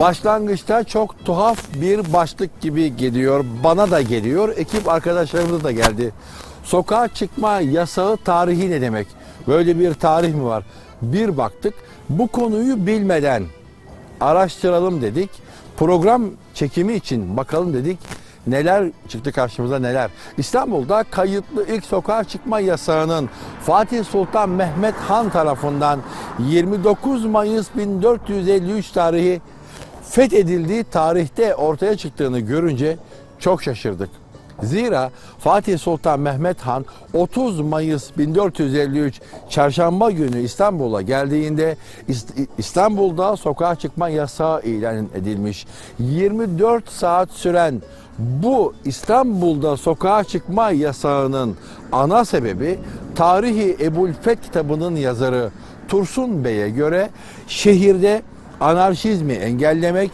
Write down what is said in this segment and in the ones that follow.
Başlangıçta çok tuhaf bir başlık gibi geliyor. Bana da geliyor. Ekip arkadaşlarımıza da geldi. Sokağa çıkma yasağı tarihi ne demek? Böyle bir tarih mi var? Bir baktık. Bu konuyu bilmeden araştıralım dedik. Program çekimi için bakalım dedik. Neler çıktı karşımıza neler. İstanbul'da kayıtlı ilk sokağa çıkma yasağının Fatih Sultan Mehmet Han tarafından 29 Mayıs 1453 tarihi fethedildiği tarihte ortaya çıktığını görünce çok şaşırdık. Zira Fatih Sultan Mehmet Han 30 Mayıs 1453 Çarşamba günü İstanbul'a geldiğinde İst- İstanbul'da sokağa çıkma yasağı ilan edilmiş. 24 saat süren bu İstanbul'da sokağa çıkma yasağının ana sebebi Tarihi Ebu'l-Feth kitabının yazarı Tursun Bey'e göre şehirde anarşizmi engellemek,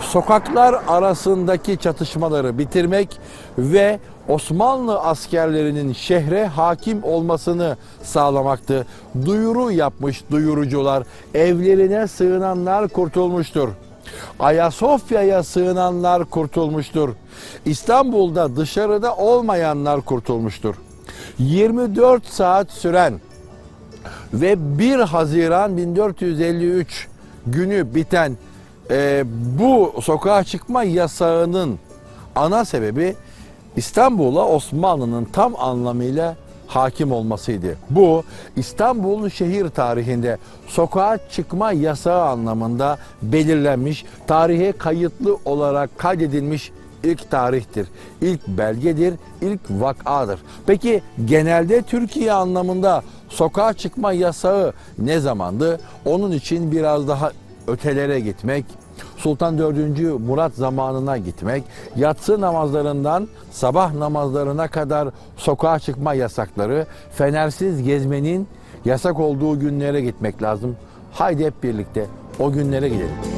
sokaklar arasındaki çatışmaları bitirmek ve Osmanlı askerlerinin şehre hakim olmasını sağlamaktı. Duyuru yapmış duyurucular, evlerine sığınanlar kurtulmuştur. Ayasofya'ya sığınanlar kurtulmuştur. İstanbul'da dışarıda olmayanlar kurtulmuştur. 24 saat süren ve 1 Haziran 1453 günü biten e, bu sokağa çıkma yasağının ana sebebi İstanbul'a Osmanlı'nın tam anlamıyla hakim olmasıydı. Bu İstanbul şehir tarihinde sokağa çıkma yasağı anlamında belirlenmiş, tarihe kayıtlı olarak kaydedilmiş ilk tarihtir. İlk belgedir, ilk vakadır. Peki genelde Türkiye anlamında sokağa çıkma yasağı ne zamandı? Onun için biraz daha ötelere gitmek, Sultan 4. Murat zamanına gitmek, yatsı namazlarından sabah namazlarına kadar sokağa çıkma yasakları, fenersiz gezmenin yasak olduğu günlere gitmek lazım. Haydi hep birlikte o günlere gidelim.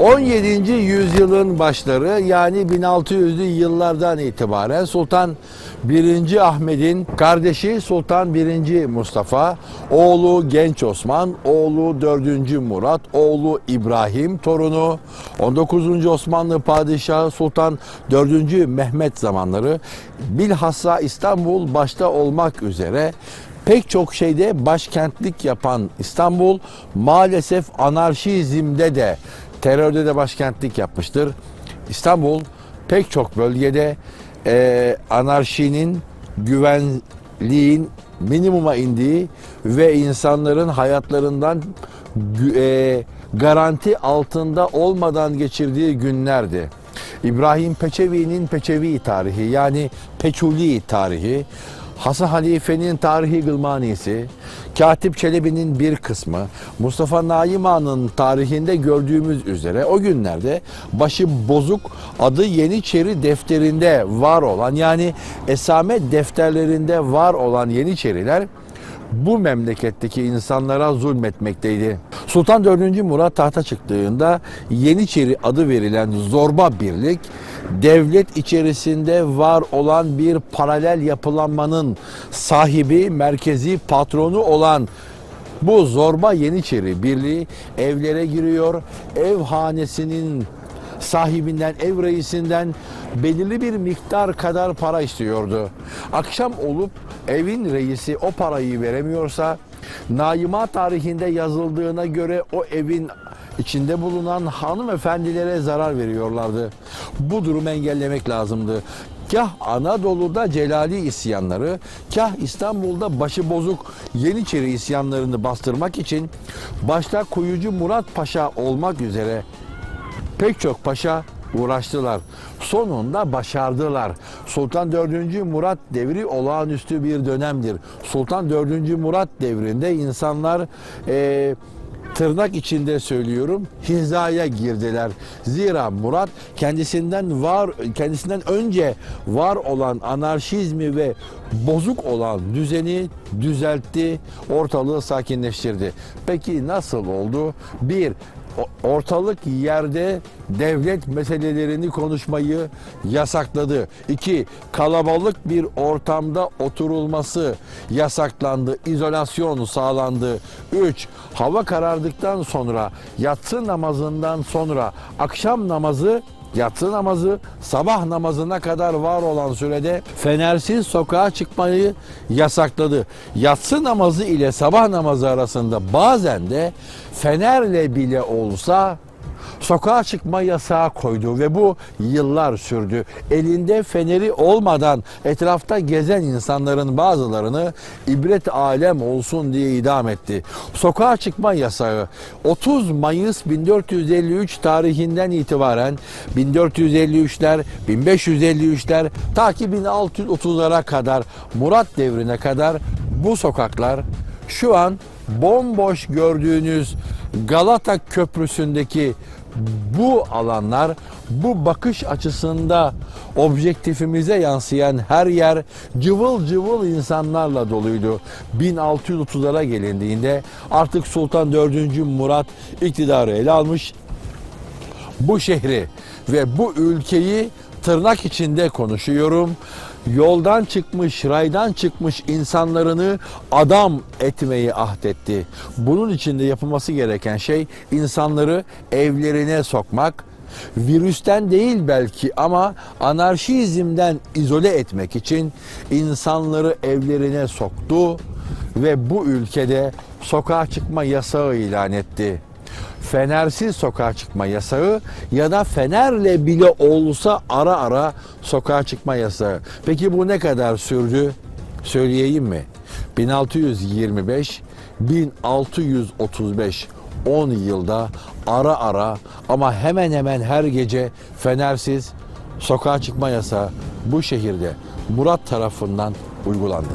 17. yüzyılın başları yani 1600'lü yıllardan itibaren Sultan 1. Ahmet'in kardeşi Sultan 1. Mustafa, oğlu Genç Osman, oğlu 4. Murat, oğlu İbrahim, torunu 19. Osmanlı Padişahı Sultan 4. Mehmet zamanları bilhassa İstanbul başta olmak üzere pek çok şeyde başkentlik yapan İstanbul maalesef anarşizmde de terörde de başkentlik yapmıştır. İstanbul pek çok bölgede e, anarşinin, güvenliğin minimuma indiği ve insanların hayatlarından e, garanti altında olmadan geçirdiği günlerdi. İbrahim Peçevi'nin Peçevi tarihi yani Peçuli tarihi, Hasan Halife'nin tarihi Gılmanisi, Katip Çelebi'nin bir kısmı, Mustafa Naim Han'ın tarihinde gördüğümüz üzere o günlerde başı bozuk adı Yeniçeri defterinde var olan yani esamet defterlerinde var olan Yeniçeriler bu memleketteki insanlara zulmetmekteydi. Sultan 4. Murat tahta çıktığında Yeniçeri adı verilen zorba birlik devlet içerisinde var olan bir paralel yapılanmanın sahibi, merkezi patronu olan bu zorba Yeniçeri birliği evlere giriyor. Ev hanesinin sahibinden, ev reisinden belirli bir miktar kadar para istiyordu. Akşam olup evin reisi o parayı veremiyorsa Naima tarihinde yazıldığına göre o evin içinde bulunan hanımefendilere zarar veriyorlardı. Bu durumu engellemek lazımdı. Kah Anadolu'da Celali isyanları, kah İstanbul'da başıbozuk Yeniçeri isyanlarını bastırmak için başta Kuyucu Murat Paşa olmak üzere pek çok paşa uğraştılar. Sonunda başardılar. Sultan 4. Murat devri olağanüstü bir dönemdir. Sultan 4. Murat devrinde insanlar eee, tırnak içinde söylüyorum hizaya girdiler. Zira Murat kendisinden var kendisinden önce var olan anarşizmi ve bozuk olan düzeni düzeltti, ortalığı sakinleştirdi. Peki nasıl oldu? Bir ortalık yerde devlet meselelerini konuşmayı yasakladı. 2. Kalabalık bir ortamda oturulması yasaklandı. İzolasyon sağlandı. 3. Hava karardıktan sonra yatsı namazından sonra akşam namazı Yatsı namazı sabah namazına kadar var olan sürede fenersiz sokağa çıkmayı yasakladı. Yatsı namazı ile sabah namazı arasında bazen de fenerle bile olsa sokağa çıkma yasağı koydu ve bu yıllar sürdü. Elinde feneri olmadan etrafta gezen insanların bazılarını ibret alem olsun diye idam etti. Sokağa çıkma yasağı 30 Mayıs 1453 tarihinden itibaren 1453'ler, 1553'ler ta ki 1630'lara kadar Murat devrine kadar bu sokaklar şu an bomboş gördüğünüz Galata Köprüsü'ndeki bu alanlar bu bakış açısında objektifimize yansıyan her yer cıvıl cıvıl insanlarla doluydu. 1630'lara gelindiğinde artık Sultan 4. Murat iktidarı ele almış bu şehri ve bu ülkeyi tırnak içinde konuşuyorum. Yoldan çıkmış, raydan çıkmış insanlarını adam etmeyi ahdetti. Bunun için de yapılması gereken şey insanları evlerine sokmak, virüsten değil belki ama anarşizmden izole etmek için insanları evlerine soktu ve bu ülkede sokağa çıkma yasağı ilan etti fenersiz sokağa çıkma yasağı ya da fenerle bile olsa ara ara sokağa çıkma yasağı. Peki bu ne kadar sürdü? Söyleyeyim mi? 1625 1635 10 yılda ara ara ama hemen hemen her gece fenersiz sokağa çıkma yasağı bu şehirde Murat tarafından uygulandı.